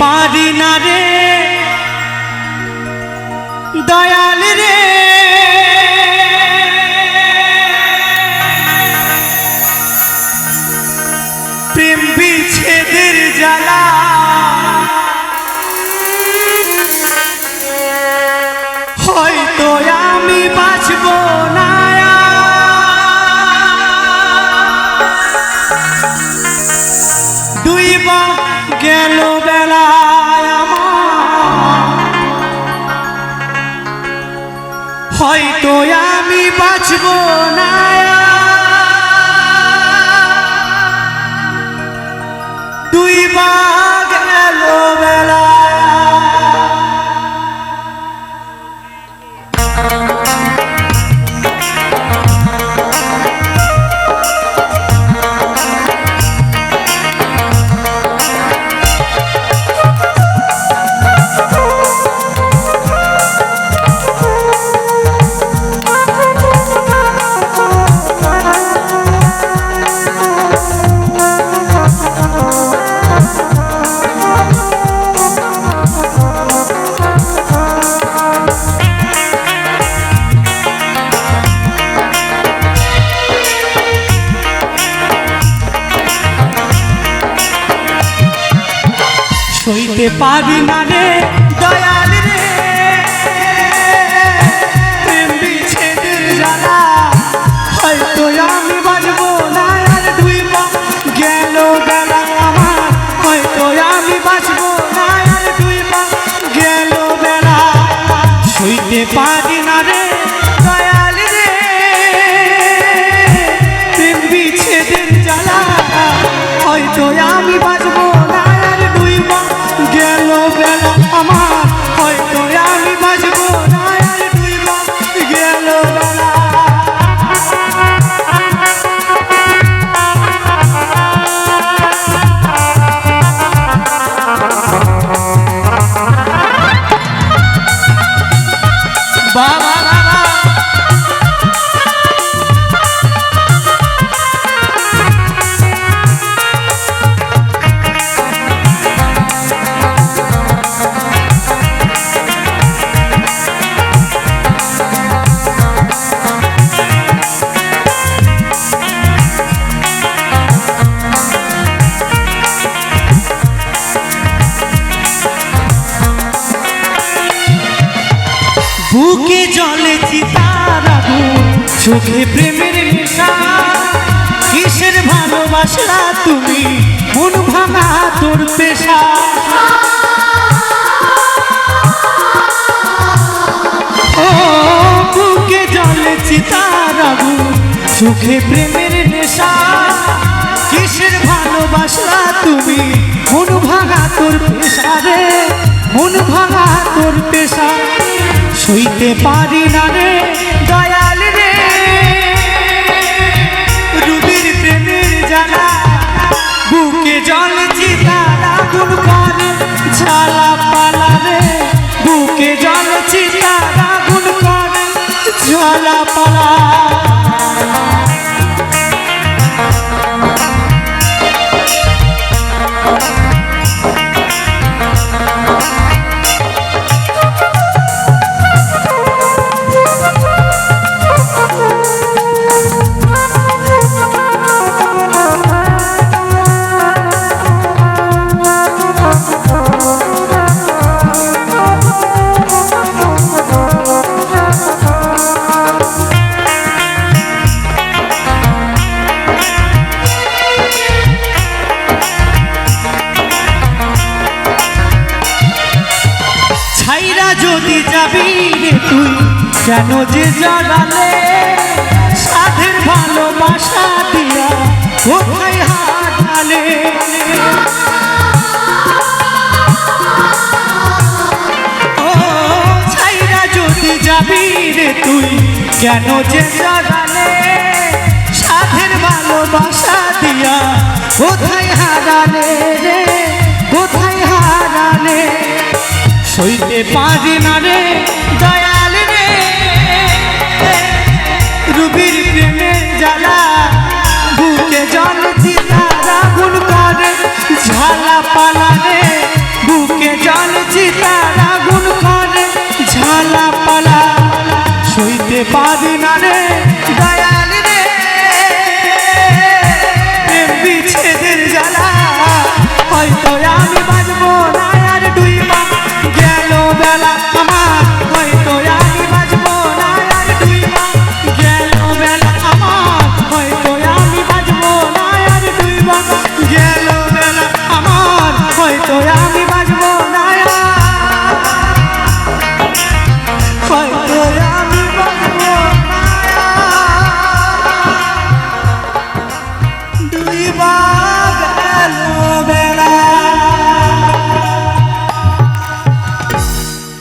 পারি না রে। দয়াল রে। প্রেম বিচ্ছেদের জ্বালা। হয়তো আমি বাঁচব না সইতে পারি না রে, দয়াল রে। প্রেম বিচ্ছেদের জ্বালা, হয়তো আমি বাজব না, আর পা গেল বেলা আমার। হয়তো আমি না, আর গেল বেলা। পারি না রে বুকে জলে চিতার চোখে প্রেমের নেশা। কিসের ভালোবাসা তুমি? মন ভাঙা তোর পেশা। ও বুকে জলে চিতার চোখে প্রেমের নেশা। কিসের ভালোবাসা তুমি? মন ভাঙা তোর পেশা রে, মন ভাঙা তোর পেশা। সইতে পারি না রে দয়াল রে। রুবির প্রেমের জ্বালা বুকে জল কেন যে জড়ালে সাধের ভালোবাসা দিয়া কোথায় হারালে? ও, ছাইরা যদি যাবি রে তুই, কেন যে জড়ালে সাধের ভালোবাসা দিয়া কোথায় হারালে রে? কোথায় হারালে? সইতে পারি না রে দয়াল ডুবির প্রেমে জ্বালা, বুকে জল চিতারা গুণ করে ঝালা পালা রে। বুকে জল চিতারা গুণ করে ঝালা পালা। সইতে পারি না রে, দয়াল রে। প্রেম বিচ্ছেদের জ্বালা, হয়তো 总要